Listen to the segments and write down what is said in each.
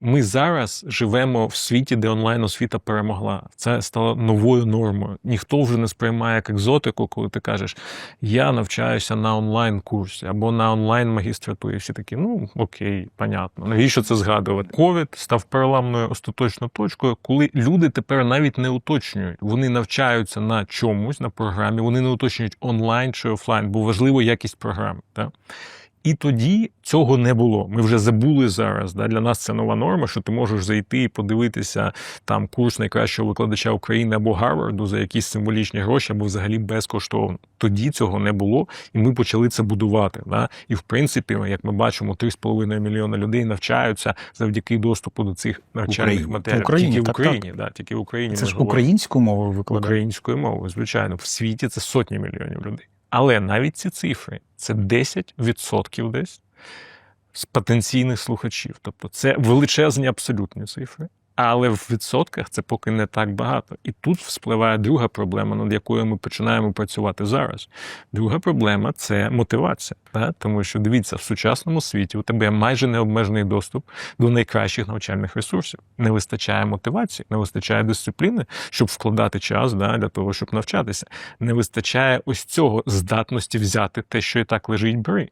Ми зараз живемо в світі, де онлайн освіта перемогла. Це стало новою нормою. Ніхто вже не сприймає як екзотику, коли ти кажеш, я навчаюся на онлайн курсі або на онлайн магістратурі. Всі такі, ну окей, понятно. Навіщо це згадувати? Ковід став переламною остаточною точкою, коли люди тепер навіть не уточнюють. Вони навчаються на чомусь на програмі, вони не уточнюють онлайн чи офлайн, бо важливо якість програми. Так? І тоді цього не було. Ми вже забули зараз. Да? Для нас це нова норма, що ти можеш зайти і подивитися там курс найкращого викладача України або Гарварду за якісь символічні гроші, або взагалі безкоштовно. Тоді цього не було, і ми почали це будувати. Да? І в принципі, як ми бачимо, 3,5 мільйона людей навчаються завдяки доступу до цих навчальних Україні. матеріалів. В Україні, тільки в так, Україні, Да, тільки в Україні. Це ж говоримо. українською мовою викладають. Українською мовою, звичайно, в світі це сотні мільйонів людей. Але навіть ці цифри це 10% десь з потенційних слухачів. Тобто це величезні абсолютні цифри. Але в відсотках це поки не так багато. І тут вспливає друга проблема, над якою ми починаємо працювати зараз. Друга проблема це мотивація. Да? Тому що дивіться, в сучасному світі у тебе майже необмежений доступ до найкращих навчальних ресурсів. Не вистачає мотивації, не вистачає дисципліни, щоб вкладати час да, для того, щоб навчатися. Не вистачає ось цього здатності взяти те, що і так лежить бери.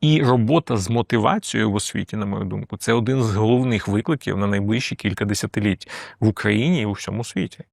І робота з мотивацією в освіті, на мою думку, це один з головних викликів на найближчі кілька десятиліть в Україні і у всьому світі.